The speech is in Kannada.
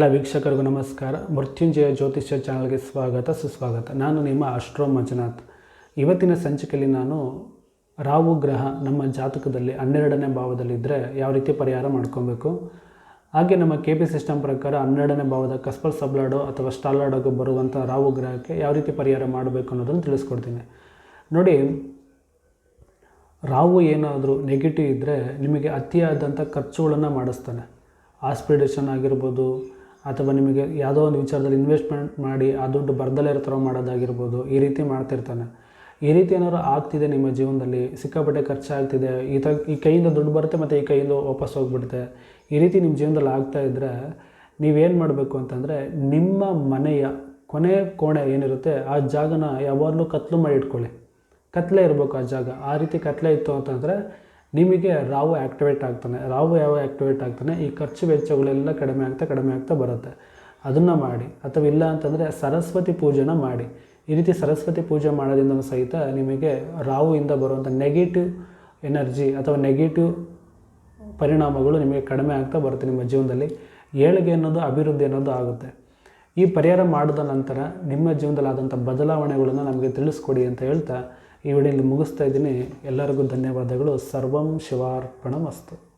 ಎಲ್ಲ ವೀಕ್ಷಕರಿಗೂ ನಮಸ್ಕಾರ. ಮೃತ್ಯುಂಜಯ ಜ್ಯೋತಿಷ್ಯ ಚಾನಲ್ಗೆ ಸ್ವಾಗತ, ಸುಸ್ವಾಗತ. ನಾನು ನಿಮ್ಮ ಅಷ್ಟ್ರೋ ಮಂಜುನಾಥ್. ಇವತ್ತಿನ ಸಂಚಿಕೆಯಲ್ಲಿ ನಾನು ರಾಹು ಗ್ರಹ ನಮ್ಮ ಜಾತಕದಲ್ಲಿ ಹನ್ನೆರಡನೇ ಭಾವದಲ್ಲಿದ್ದರೆ ಯಾವ ರೀತಿ ಪರಿಹಾರ ಮಾಡ್ಕೊಬೇಕು? ಹಾಗೆ ನಮ್ಮ ಕೆ ಪಿ ಸಿಸ್ಟಮ್ ಪ್ರಕಾರ ಹನ್ನೆರಡನೇ ಭಾವದ ಕಸ್ಪಲ್ ಸಬ್ಲಾಡೋ ಅಥವಾ ಸ್ಟಾಲಾಡೋಗೆ ಬರುವಂಥ ರಾಹು ಗ್ರಹಕ್ಕೆ ಯಾವ ರೀತಿ ಪರಿಹಾರ ಮಾಡಬೇಕು ಅನ್ನೋದನ್ನು ತಿಳಿಸ್ಕೊಡ್ತೀನಿ. ನೋಡಿ, ರಾಹು ಏನಾದರೂ ನೆಗೆಟಿವ್ ಇದ್ದರೆ ನಿಮಗೆ ಅತಿಯಾದಂಥ ಖರ್ಚುಗಳನ್ನು ಮಾಡಿಸ್ತಾನೆ. ಆಸ್ಪಿರೇಷನ್ ಆಗಿರ್ಬೋದು ಅಥವಾ ನಿಮಗೆ ಯಾವುದೋ ಒಂದು ವಿಚಾರದಲ್ಲಿ ಇನ್ವೆಸ್ಟ್ಮೆಂಟ್ ಮಾಡಿ ಆ ದುಡ್ಡು ಬರ್ದಲೇ ಇರೋ ಥರ ಮಾಡೋದಾಗಿರ್ಬೋದು, ಈ ರೀತಿ ಮಾಡ್ತಿರ್ತಾನೆ. ಈ ರೀತಿ ಏನಾದ್ರು ಆಗ್ತಿದೆ ನಿಮ್ಮ ಜೀವನದಲ್ಲಿ? ಸಿಕ್ಕಾಪಟ್ಟೆ ಖರ್ಚಾಗ್ತಿದೆ. ಈ ತ ಈ ಕೈಯಿಂದ ದುಡ್ಡು ಬರುತ್ತೆ ಮತ್ತು ಈ ಕೈಯಿಂದ ವಾಪಸ್ ಹೋಗ್ಬಿಡುತ್ತೆ. ಈ ರೀತಿ ನಿಮ್ಮ ಜೀವನದಲ್ಲಿ ಆಗ್ತಾ ಇದ್ದರೆ ನೀವೇನು ಮಾಡಬೇಕು ಅಂತಂದರೆ ನಿಮ್ಮ ಮನೆಯ ಕೊನೆ ಕೋಣೆ ಏನಿರುತ್ತೆ ಆ ಜಾಗನ ಯಾವಾಗಲೂ ಕತ್ಲು ಮಾಡಿ ಇಟ್ಕೊಳ್ಳಿ. ಕತ್ಲೆ ಇರಬೇಕು ಆ ಜಾಗ. ಆ ರೀತಿ ಕತ್ಲೆ ಇತ್ತು ಅಂತಂದರೆ ನಿಮಗೆ ರಾವು ಆ್ಯಕ್ಟಿವೇಟ್ ಆಗ್ತಾನೆ. ರಾವು ಯಾವ ಆ್ಯಕ್ಟಿವೇಟ್ ಆಗ್ತಾನೆ? ಈ ಖರ್ಚು ವೆಚ್ಚಗಳೆಲ್ಲ ಕಡಿಮೆ ಆಗ್ತಾ ಕಡಿಮೆ ಆಗ್ತಾ ಬರುತ್ತೆ. ಅದನ್ನು ಮಾಡಿ ಅಥವಾ ಇಲ್ಲ ಅಂತಂದರೆ ಸರಸ್ವತಿ ಪೂಜೆನ ಮಾಡಿ. ಈ ರೀತಿ ಸರಸ್ವತಿ ಪೂಜೆ ಮಾಡೋದ್ರಿಂದ ಸಹಿತ ನಿಮಗೆ ರಾಹುವಿಂದ ಬರುವಂಥ ನೆಗೆಟಿವ್ ಎನರ್ಜಿ ಅಥವಾ ನೆಗೆಟಿವ್ ಪರಿಣಾಮಗಳು ನಿಮಗೆ ಕಡಿಮೆ ಆಗ್ತಾ ಬರುತ್ತೆ ನಿಮ್ಮ ಜೀವನದಲ್ಲಿ. ಏಳಿಗೆ ಅನ್ನೋದು ಅಭಿವೃದ್ಧಿ ಅನ್ನೋದು ಆಗುತ್ತೆ. ಈ ಪರಿಹಾರ ಮಾಡಿದ ನಂತರ ನಿಮ್ಮ ಜೀವನದಲ್ಲಿ ಆದಂಥ ಬದಲಾವಣೆಗಳನ್ನು ನಮಗೆ ತಿಳಿಸ್ಕೊಡಿ ಅಂತ ಹೇಳ್ತಾ ಈ ವಿಡಿಯೋಲಿ ಮುಗಿಸ್ತಾ ಇದ್ದೀನಿ. ಎಲ್ಲರಿಗೂ ಧನ್ಯವಾದಗಳು. ಸರ್ವಂ ಶಿವಾರ್ಪಣಮಸ್ತು.